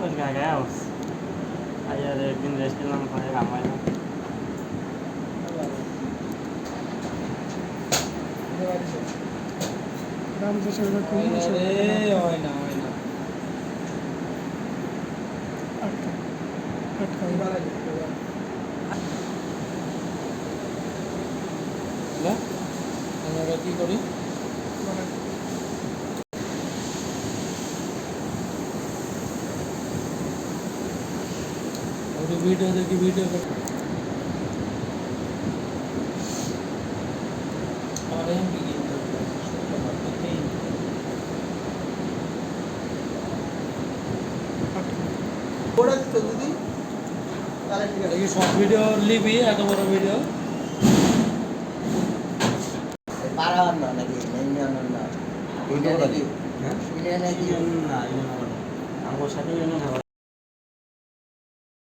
Pues cagados. Ayer হয় না, হয় না। আটকা আটকা না? আমরা কি করি ওটা ভিডিও দেখি ভিডিও দেখি। সব ভিডিও লিবি এত বড় ভিডিও পারাবার না নাকি? না ইউনিয়ন নাকি হ্যাঁ? ইউনিয়ন নাকি? না আমার সাথে হবে